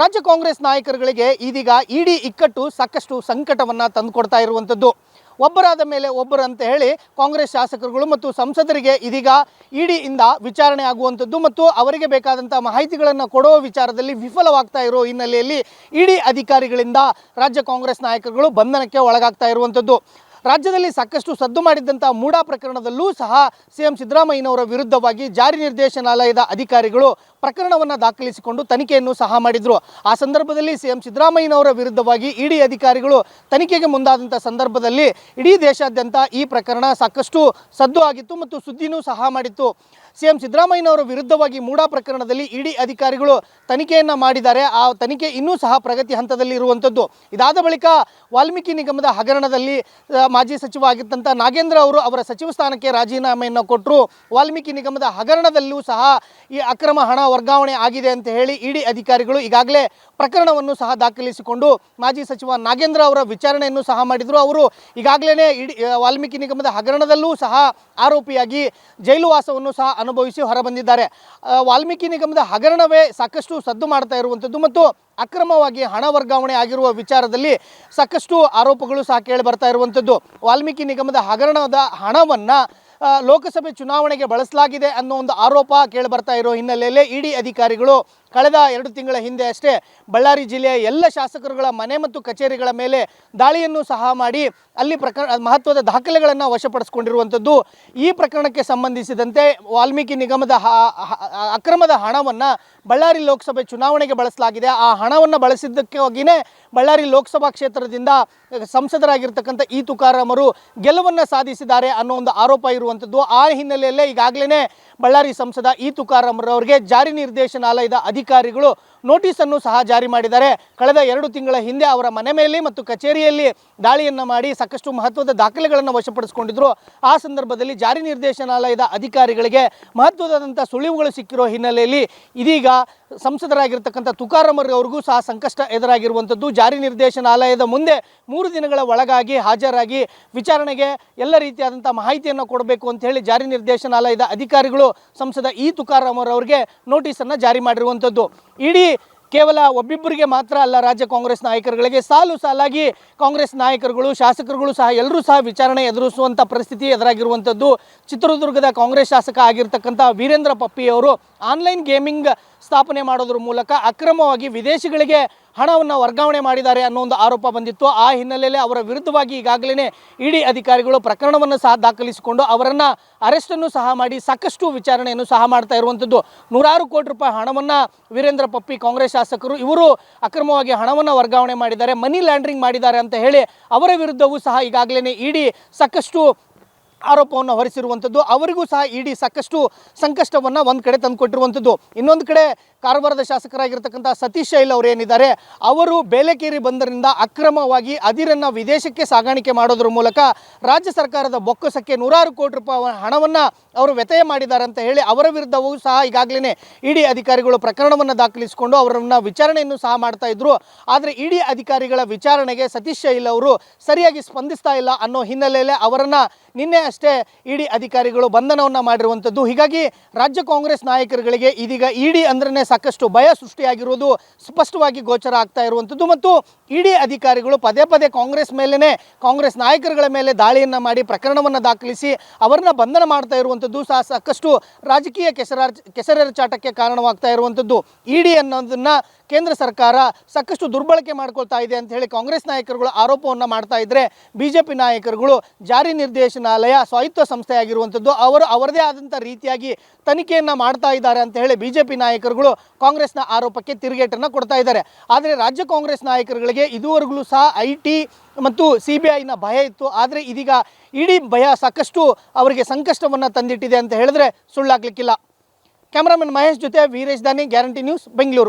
ರಾಜ್ಯ ಕಾಂಗ್ರೆಸ್ ನಾಯಕರುಗಳಿಗೆ ಇದೀಗ ಇಡಿ ಇಕ್ಕಟ್ಟು ಸಾಕಷ್ಟು ಸಂಕಟವನ್ನು ತಂದುಕೊಡ್ತಾ ಇರುವಂಥದ್ದು. ಒಬ್ಬರಾದ ಮೇಲೆ ಒಬ್ಬರು ಅಂತ ಹೇಳಿ ಕಾಂಗ್ರೆಸ್ ಶಾಸಕರುಗಳು ಮತ್ತು ಸಂಸದರಿಗೆ ಇದೀಗ ಇಡಿಯಿಂದ ವಿಚಾರಣೆ ಆಗುವಂಥದ್ದು ಮತ್ತು ಅವರಿಗೆ ಬೇಕಾದಂಥ ಮಾಹಿತಿಗಳನ್ನು ಕೊಡುವ ವಿಚಾರದಲ್ಲಿ ವಿಫಲವಾಗ್ತಾ ಇರೋ ಹಿನ್ನೆಲೆಯಲ್ಲಿ ಇಡಿ ಅಧಿಕಾರಿಗಳಿಂದ ರಾಜ್ಯ ಕಾಂಗ್ರೆಸ್ ನಾಯಕರುಗಳು ಬಂಧನಕ್ಕೆ ಒಳಗಾಗ್ತಾ ಇರುವಂಥದ್ದು. ರಾಜ್ಯದಲ್ಲಿ ಸಾಕಷ್ಟು ಸದ್ದು ಮಾಡಿದ್ದಂಥ ಮೂಡಾ ಪ್ರಕರಣದಲ್ಲೂ ಸಹ ಸಿ ಎಂ ಸಿದ್ದರಾಮಯ್ಯನವರ ವಿರುದ್ಧವಾಗಿ ಜಾರಿ ನಿರ್ದೇಶನಾಲಯದ ಅಧಿಕಾರಿಗಳು ಪ್ರಕರಣವನ್ನು ದಾಖಲಿಸಿಕೊಂಡು ತನಿಖೆಯನ್ನು ಸಹ ಮಾಡಿದರು. ಆ ಸಂದರ್ಭದಲ್ಲಿ ಸಿ ಎಂ ಸಿದ್ದರಾಮಯ್ಯನವರ ವಿರುದ್ಧವಾಗಿ ಇಡಿ ಅಧಿಕಾರಿಗಳು ತನಿಖೆಗೆ ಮುಂದಾದಂಥ ಸಂದರ್ಭದಲ್ಲಿ ಇಡೀ ದೇಶಾದ್ಯಂತ ಈ ಪ್ರಕರಣ ಸಾಕಷ್ಟು ಸದ್ದು ಆಗಿತ್ತು ಮತ್ತು ಸುದ್ದಿನೂ ಸಹ ಮಾಡಿತ್ತು. ಸಿ ಎಂ ಸಿದ್ದರಾಮಯ್ಯನವರ ವಿರುದ್ಧವಾಗಿ ಮೂಡಾ ಪ್ರಕರಣದಲ್ಲಿ ಇಡಿ ಅಧಿಕಾರಿಗಳು ತನಿಖೆಯನ್ನು ಮಾಡಿದ್ದಾರೆ. ಆ ತನಿಖೆ ಇನ್ನೂ ಸಹ ಪ್ರಗತಿ ಹಂತದಲ್ಲಿ ಇರುವಂಥದ್ದು ಇದಾದ ಬಳಿಕ ವಾಲ್ಮೀಕಿ ನಿಗಮದ ಹಗರಣದಲ್ಲಿ ಮಾಜಿ ಸಚಿವ ಆಗಿದ್ದಂಥ ನಾಗೇಂದ್ರ ಅವರು ಅವರ ಸಚಿವ ಸ್ಥಾನಕ್ಕೆ ರಾಜೀನಾಮೆಯನ್ನು ಕೊಟ್ಟರು ವಾಲ್ಮೀಕಿ ನಿಗಮದ ಹಗರಣದಲ್ಲೂ ಸಹ ಈ ಅಕ್ರಮ ಹಣ ವರ್ಗಾವಣೆ ಆಗಿದೆ ಅಂತ ಹೇಳಿ ಇಡಿ ಅಧಿಕಾರಿಗಳು ಈಗಾಗಲೇ ಪ್ರಕರಣವನ್ನು ಸಹ ದಾಖಲಿಸಿಕೊಂಡು ಮಾಜಿ ಸಚಿವ ನಾಗೇಂದ್ರ ಅವರ ವಿಚಾರಣೆಯನ್ನು ಸಹ ಮಾಡಿದರು. ಅವರು ಈಗಾಗಲೇ ಇಡಿ ವಾಲ್ಮೀಕಿ ನಿಗಮದ ಹಗರಣದಲ್ಲೂ ಸಹ ಆರೋಪಿಯಾಗಿ ಜೈಲುವಾಸವನ್ನು ಸಹ ಅನುಭವಿಸಿ ಹೊರಬಂದಿದ್ದಾರೆ. ವಾಲ್ಮೀಕಿ ನಿಗಮದ ಹಗರಣವೇ ಸಾಕಷ್ಟು ಸದ್ದು ಮಾಡ್ತಾ ಇರುವಂಥದ್ದು ಮತ್ತು ಅಕ್ರಮವಾಗಿ ಹಣ ವರ್ಗಾವಣೆ ಆಗಿರುವ ವಿಚಾರದಲ್ಲಿ ಸಾಕಷ್ಟು ಆರೋಪಗಳು ಸಹ ಕೇಳಿ ಬರ್ತಾ ಇರುವಂಥದ್ದು. ವಾಲ್ಮೀಕಿ ನಿಗಮದ ಹಗರಣದ ಹಣವನ್ನು ಲೋಕಸಭೆ ಚುನಾವಣೆಗೆ ಬಳಸಲಾಗಿದೆ ಅನ್ನೋ ಒಂದು ಆರೋಪ ಕೇಳಿ ಬರ್ತಾ ಇರೋ ಹಿನ್ನೆಲೆಯಲ್ಲಿ ಇಡಿ ಅಧಿಕಾರಿಗಳು ಕಳೆದ ಎರಡು ತಿಂಗಳ ಹಿಂದೆ ಅಷ್ಟೇ ಬಳ್ಳಾರಿ ಜಿಲ್ಲೆಯ ಎಲ್ಲ ಶಾಸಕರುಗಳ ಮನೆ ಮತ್ತು ಕಚೇರಿಗಳ ಮೇಲೆ ದಾಳಿಯನ್ನು ಸಹ ಮಾಡಿ ಅಲ್ಲಿ ಪ್ರಕರಣ, ಮಹತ್ವದ ದಾಖಲೆಗಳನ್ನು ವಶಪಡಿಸಿಕೊಂಡಿರುವಂಥದ್ದು ಈ ಪ್ರಕರಣಕ್ಕೆ ಸಂಬಂಧಿಸಿದಂತೆ ವಾಲ್ಮೀಕಿ ನಿಗಮದ ಅಕ್ರಮದ ಹಣವನ್ನು ಬಳ್ಳಾರಿ ಲೋಕಸಭೆ ಚುನಾವಣೆಗೆ ಬಳಸಲಾಗಿದೆ. ಆ ಹಣವನ್ನು ಹೋಗಿನೇ ಬಳ್ಳಾರಿ ಲೋಕಸಭಾ ಕ್ಷೇತ್ರದಿಂದ ಸಂಸದರಾಗಿರ್ತಕ್ಕಂಥ ಈ ತುಕಾರಾಮರು ಗೆಲುವನ್ನು ಸಾಧಿಸಿದ್ದಾರೆ ಅನ್ನೋ ಒಂದು ಆರೋಪ ಇರುವಂಥದ್ದು. ಆ ಹಿನ್ನೆಲೆಯಲ್ಲೇ ಈಗಾಗಲೇ ಬಳ್ಳಾರಿ ಸಂಸದ ಈ ತುಕಾರಾಮರವರಿಗೆ ಜಾರಿ ನಿರ್ದೇಶನಾಲಯದ ಅಧಿಕಾರಿಗಳು ನೋಟಿಸನ್ನು ಸಹ ಜಾರಿ ಮಾಡಿದ್ದಾರೆ. ಕಳೆದ ಎರಡು ತಿಂಗಳ ಹಿಂದೆ ಅವರ ಮನೆ ಮೇಲೆ ಮತ್ತು ಕಚೇರಿಯಲ್ಲಿ ದಾಳಿಯನ್ನು ಮಾಡಿ ಸಾಕಷ್ಟು ಮಹತ್ವದ ದಾಖಲೆಗಳನ್ನು ವಶಪಡಿಸಿಕೊಂಡಿದ್ರು. ಆ ಸಂದರ್ಭದಲ್ಲಿ ಜಾರಿ ನಿರ್ದೇಶನಾಲಯದ ಅಧಿಕಾರಿಗಳಿಗೆ ಮಹತ್ವದಾದಂಥ ಸುಳಿವುಗಳು ಸಿಕ್ಕಿರೋ ಹಿನ್ನೆಲೆಯಲ್ಲಿ ಇದೀಗ ಸಂಸದರಾಗಿರ್ತಕ್ಕಂಥ ತುಕಾರಾಮರ್ ಅವ್ರಿಗೂ ಸಹ ಸಂಕಷ್ಟ ಎದುರಾಗಿರುವಂಥದ್ದು. ಜಾರಿ ನಿರ್ದೇಶನಾಲಯದ ಮುಂದೆ ಮೂರು ದಿನಗಳ ಒಳಗಾಗಿ ಹಾಜರಾಗಿ ವಿಚಾರಣೆಗೆ ಎಲ್ಲ ರೀತಿಯಾದಂಥ ಮಾಹಿತಿಯನ್ನು ಕೊಡಬೇಕು ಅಂತ ಹೇಳಿ ಜಾರಿ ನಿರ್ದೇಶನಾಲಯದ ಅಧಿಕಾರಿಗಳು ಸಂಸದ ಇ ತುಕಾರಾಮರ್ ಅವರಿಗೆ ನೋಟಿಸನ್ನು ಜಾರಿ ಮಾಡಿರುವಂಥದ್ದು. ಇಡೀ ಕೇವಲ ಒಬ್ಬಿಬ್ಬರಿಗೆ ಮಾತ್ರ ಅಲ್ಲ, ರಾಜ್ಯ ಕಾಂಗ್ರೆಸ್ ನಾಯಕರುಗಳಿಗೆ ಸಾಲು ಸಾಲಾಗಿ ಕಾಂಗ್ರೆಸ್ ನಾಯಕರುಗಳು, ಶಾಸಕರುಗಳು ಸಹ ಎಲ್ಲರೂ ಸಹ ವಿಚಾರಣೆ ಎದುರಿಸುವಂಥ ಪರಿಸ್ಥಿತಿ ಎದುರಾಗಿರುವಂಥದ್ದು ಚಿತ್ರದುರ್ಗದ ಕಾಂಗ್ರೆಸ್ ಶಾಸಕ ಆಗಿರ್ತಕ್ಕಂಥ ವೀರೇಂದ್ರ ಪಪ್ಪಿಯವರು ಆನ್ಲೈನ್ ಗೇಮಿಂಗ್ ಸ್ಥಾಪನೆ ಮಾಡೋದ್ರ ಮೂಲಕ ಅಕ್ರಮವಾಗಿ ವಿದೇಶಿಗಳಿಗೆ ಹಣವನ್ನು ವರ್ಗಾವಣೆ ಮಾಡಿದ್ದಾರೆ ಅನ್ನೋ ಒಂದು ಆರೋಪ ಬಂದಿತ್ತು. ಆ ಹಿನ್ನೆಲೆಯಲ್ಲಿ ಅವರ ವಿರುದ್ಧವಾಗಿ ಈಗಾಗಲೇ ಇಡಿ ಅಧಿಕಾರಿಗಳು ಪ್ರಕರಣವನ್ನು ಸಹ ದಾಖಲಿಸಿಕೊಂಡು ಅವರನ್ನು ಅರೆಸ್ಟನ್ನು ಸಹ ಮಾಡಿ ಸಾಕಷ್ಟು ವಿಚಾರಣೆಯನ್ನು ಸಹ ಮಾಡ್ತಾ ಇರುವಂಥದ್ದು ನೂರಾರು ಕೋಟಿ ರೂಪಾಯಿ ಹಣವನ್ನು ವೀರೇಂದ್ರ ಪಪ್ಪಿ ಕಾಂಗ್ರೆಸ್ ಶಾಸಕರು ಇವರು ಅಕ್ರಮವಾಗಿ ಹಣವನ್ನು ವರ್ಗಾವಣೆ ಮಾಡಿದ್ದಾರೆ, ಮನಿ ಲ್ಯಾಂಡ್ರಿಂಗ್ ಮಾಡಿದ್ದಾರೆ ಅಂತ ಹೇಳಿ ಅವರ ವಿರುದ್ಧವೂ ಸಹ ಈಗಾಗಲೇ ಇಡಿ ಸಾಕಷ್ಟು ಆರೋಪವನ್ನು ಹೊರಿಸಿರುವಂಥದ್ದು. ಅವರಿಗೂ ಸಹ ಇಡಿ ಸಾಕಷ್ಟು ಸಂಕಷ್ಟವನ್ನು ಒಂದು ಕಡೆ ತಂದುಕೊಟ್ಟಿರುವಂಥದ್ದು ಇನ್ನೊಂದು ಕಡೆ ಕಾರವಾರದ ಶಾಸಕರಾಗಿರ್ತಕ್ಕಂಥ ಸತೀಶ್ ಶೈಲ್ ಅವರು ಏನಿದ್ದಾರೆ, ಅವರು ಬೇಲೆಕೇರಿ ಬಂದರಿಂದ ಅಕ್ರಮವಾಗಿ ಅದಿರನ್ನು ವಿದೇಶಕ್ಕೆ ಸಾಗಾಣಿಕೆ ಮಾಡೋದ್ರ ಮೂಲಕ ರಾಜ್ಯ ಸರ್ಕಾರದ ಬೊಕ್ಕಸಕ್ಕೆ ನೂರಾರು ಕೋಟಿ ರೂಪಾಯಿ ಹಣವನ್ನು ಅವರು ವ್ಯತಯ ಮಾಡಿದ್ದಾರೆ ಅಂತ ಹೇಳಿ ಅವರ ವಿರುದ್ಧವೂ ಸಹ ಈಗಾಗಲೇ ಇಡಿ ಅಧಿಕಾರಿಗಳು ಪ್ರಕರಣವನ್ನು ದಾಖಲಿಸಿಕೊಂಡು ಅವರನ್ನು ವಿಚಾರಣೆಯನ್ನು ಸಹ ಮಾಡ್ತಾ ಇದ್ರು. ಆದರೆ ಇಡಿ ಅಧಿಕಾರಿಗಳ ವಿಚಾರಣೆಗೆ ಸತೀಶ್ ಶೈಲ್ ಅವರು ಸರಿಯಾಗಿ ಸ್ಪಂದಿಸ್ತಾ ಇಲ್ಲ ಅನ್ನೋ ಹಿನ್ನೆಲೆಯಲ್ಲಿ ಅವರನ್ನು ನಿನ್ನೆ ಅಷ್ಟೇ ಇಡಿ ಅಧಿಕಾರಿಗಳು ಬಂಧನವನ್ನು ಮಾಡಿರುವಂಥದ್ದು ಹೀಗಾಗಿ ರಾಜ್ಯ ಕಾಂಗ್ರೆಸ್ ನಾಯಕರುಗಳಿಗೆ ಇದೀಗ ಇಡಿ ಅಂದ್ರೆ ಸಾಕಷ್ಟು ಭಯ ಸೃಷ್ಟಿಯಾಗಿರುವುದು ಸ್ಪಷ್ಟವಾಗಿ ಗೋಚರ ಆಗ್ತಾ ಇರುವಂಥದ್ದು ಮತ್ತು ಇಡಿ ಅಧಿಕಾರಿಗಳು ಪದೇ ಪದೇ ಕಾಂಗ್ರೆಸ್ ಮೇಲೇ ಕಾಂಗ್ರೆಸ್ ನಾಯಕರುಗಳ ಮೇಲೆ ದಾಳಿಯನ್ನು ಮಾಡಿ ಪ್ರಕರಣವನ್ನು ದಾಖಲಿಸಿ ಅವರನ್ನ ಬಂಧನ ಮಾಡ್ತಾ ಇರುವಂಥದ್ದು ಸಹ ಸಾಕಷ್ಟು ರಾಜಕೀಯ ಕೆಸರ ಕೆಸರೆರಚಾಟಕ್ಕೆ ಕಾರಣವಾಗ್ತಾ ಇರುವಂಥದ್ದು ಇಡಿ ಅನ್ನೋದನ್ನ ಕೇಂದ್ರ ಸರ್ಕಾರ ಸಾಕಷ್ಟು ದುರ್ಬಳಕೆ ಮಾಡ್ಕೊಳ್ತಾ ಇದೆ ಅಂತ ಹೇಳಿ ಕಾಂಗ್ರೆಸ್ ನಾಯಕರುಗಳು ಆರೋಪವನ್ನು ಮಾಡ್ತಾ ಇದ್ರೆ ಬಿಜೆಪಿ ನಾಯಕರುಗಳು ಜಾರಿ ನಿರ್ದೇಶನಾಲಯ ಸ್ವಾಯತ್ತ ಸಂಸ್ಥೆಯಾಗಿರುವಂಥದ್ದು ಅವರು ಅವರದೇ ಆದಂಥ ರೀತಿಯಾಗಿ ತನಿಖೆಯನ್ನು ಮಾಡ್ತಾ ಇದ್ದಾರೆ ಅಂತ ಹೇಳಿ ಬಿಜೆಪಿ ನಾಯಕರುಗಳು ಕಾಂಗ್ರೆಸ್ನ ಆರೋಪಕ್ಕೆ ತಿರುಗೇಟನ್ನು ಕೊಡ್ತಾ ಇದ್ದಾರೆ. ಆದರೆ ರಾಜ್ಯ ಕಾಂಗ್ರೆಸ್ ನಾಯಕರುಗಳಿಗೆ ಇದುವರೆಗೂ ಸಹ ಐ ಮತ್ತು ಸಿ ಬಿ ಐನ ಭಯ ಇತ್ತು. ಆದರೆ ಇದೀಗ ಇಡೀ ಭಯ ಸಾಕಷ್ಟು ಅವರಿಗೆ ಸಂಕಷ್ಟವನ್ನು ತಂದಿಟ್ಟಿದೆ ಅಂತ ಹೇಳಿದ್ರೆ ಸುಳ್ಳಾಗ್ಲಿಕ್ಕಿಲ್ಲ. ಕ್ಯಾಮ್ರಾಮನ್ ಮಹೇಶ್ ಜೊತೆ ವೀರೇಶ್ ದಾನಿ, ಗ್ಯಾರಂಟಿ ನ್ಯೂಸ್, ಬೆಂಗಳೂರು.